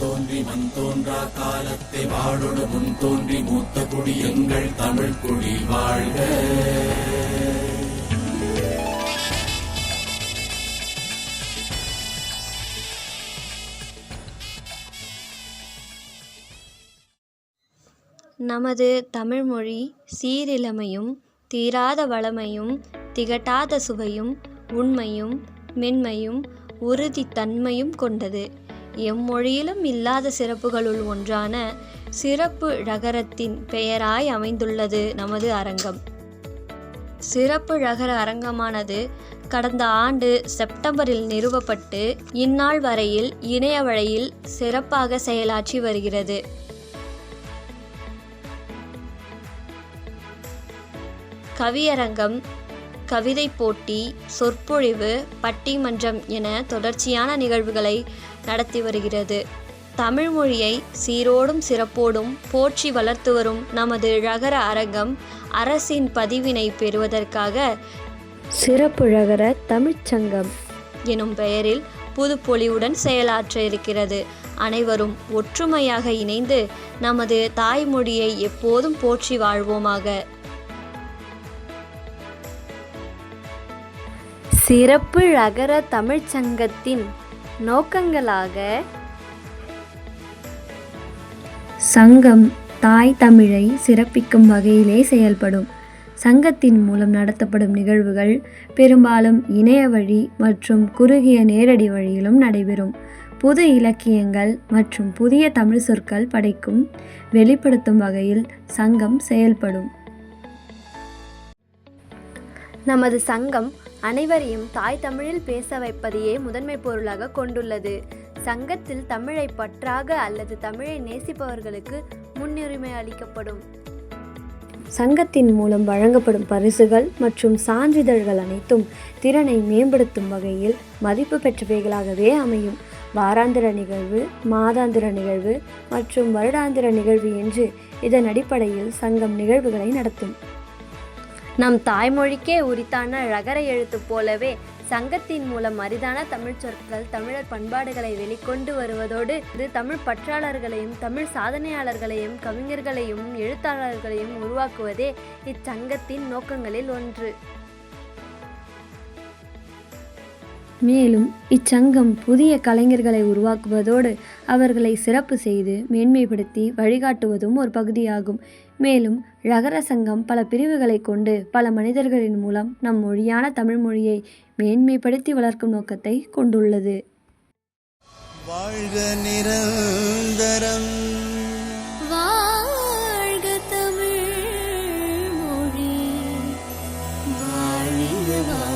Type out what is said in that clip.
தோன்றி மண் தோன்றா காலத்தை வாழொடு முன் தோன்றி மூத்த குடி எங்கள் தமிழ் குடி வாழ்க. நமது தமிழ்மொழி சீரிழமையும் தீராத வளமையும் திகட்டாத சுவையும் உண்மையும் மென்மையும் உறுதித்தன்மையும் கொண்டது. எம்மொழியிலும் இல்லாத சிறப்புகளுள் ஒன்றான சிறப்பு ழகரத்தின் பெயராய் அமைந்துள்ளது நமது அரங்கம். சிறப்பு ழகர அரங்கமானது கடந்த ஆண்டு செப்டம்பரில் நிறுவப்பட்டு இந்நாள் வரையில் இணைய வழியில் சிறப்பாக செயலாற்றி வருகிறது. கவியரங்கம் கவிதை போட்டி சொற்பொழிவு பட்டிமன்றம் என தொடர்ச்சியான நிகழ்வுகளை நடத்தி வருகிறது. தமிழ் மொழியை சீரோடும் சிறப்போடும் போற்றி வளர்த்து வரும் நமது ழகர அரங்கம் அரசின் பதிவினை பெறுவதற்காக சிறப்பு ழகர தமிழ்ச்சங்கம் எனும் பெயரில் புதுப்பொலிவுடன் செயலாற்ற இருக்கிறது. அனைவரும் ஒற்றுமையாக இணைந்து நமது தாய்மொழியை எப்போதும் போற்றி வாழ்வோமாக. சிறப்பு ழகர தமிழ்ச்சங்கத்தின் நோக்கங்களாக சங்கம் தாய் தமிழை சிறப்பிக்கும் வகையிலே செயல்படும். சங்கத்தின் மூலம் நடத்தப்படும் நிகழ்வுகள் பெரும்பாலும் இணைய வழி மற்றும் குறுகிய நேரடி வழியிலும் நடைபெறும். புது இலக்கியங்கள் மற்றும் புதிய தமிழ் சொற்கள் படைக்கும் வெளிப்படுத்தும் வகையில் சங்கம் செயல்படும். நமது சங்கம் அனைவரையும் தாய் தமிழில் பேச வைப்பதையே முதன்மை பொருளாக கொண்டுள்ளது. சங்கத்தில் தமிழை பற்றாக அல்லது தமிழை நேசிப்பவர்களுக்கு முன்னுரிமை அளிக்கப்படும். சங்கத்தின் மூலம் வழங்கப்படும் பரிசுகள் மற்றும் சான்றிதழ்கள் அனைத்தும் திறனை மேம்படுத்தும் வகையில் மதிப்பு பெற்றவைகளாகவே அமையும். வாராந்திர நிகழ்வு மாதாந்திர நிகழ்வு மற்றும் வருடாந்திர நிகழ்வு என்று இதன் அடிப்படையில் சங்கம் நிகழ்வுகளை நடத்தும். நம் தாய்மொழிக்கே உரித்தான ழகர எழுத்து போலவே சங்கத்தின் மூலம் அரிதான தமிழ் சொற்கள் தமிழர் பண்பாடுகளை வெளிக்கொண்டு வருவதோடு இது தமிழ் பற்றாளர்களையும் தமிழ் சாதனையாளர்களையும் கவிஞர்களையும் எழுத்தாளர்களையும் உருவாக்குவதே இச்சங்கத்தின் நோக்கங்களில் ஒன்று. மேலும் இச்சங்கம் புதிய கலைஞர்களை உருவாக்குவதோடு அவர்களை சிறப்பு செய்து மேன்மைப்படுத்தி வழிகாட்டுவதும் ஒரு பகுதியாகும். மேலும் ழகர சங்கம் பல பிரிவுகளை கொண்டு பல மனிதர்களின் மூலம் நம் மொழியான தமிழ் மொழியை மேன்மைப்படுத்தி வளர்க்கும் நோக்கத்தை கொண்டுள்ளது. வாழ்க நிரந்தரம். வாழ்க தமிழ் மொழி. வாழ்க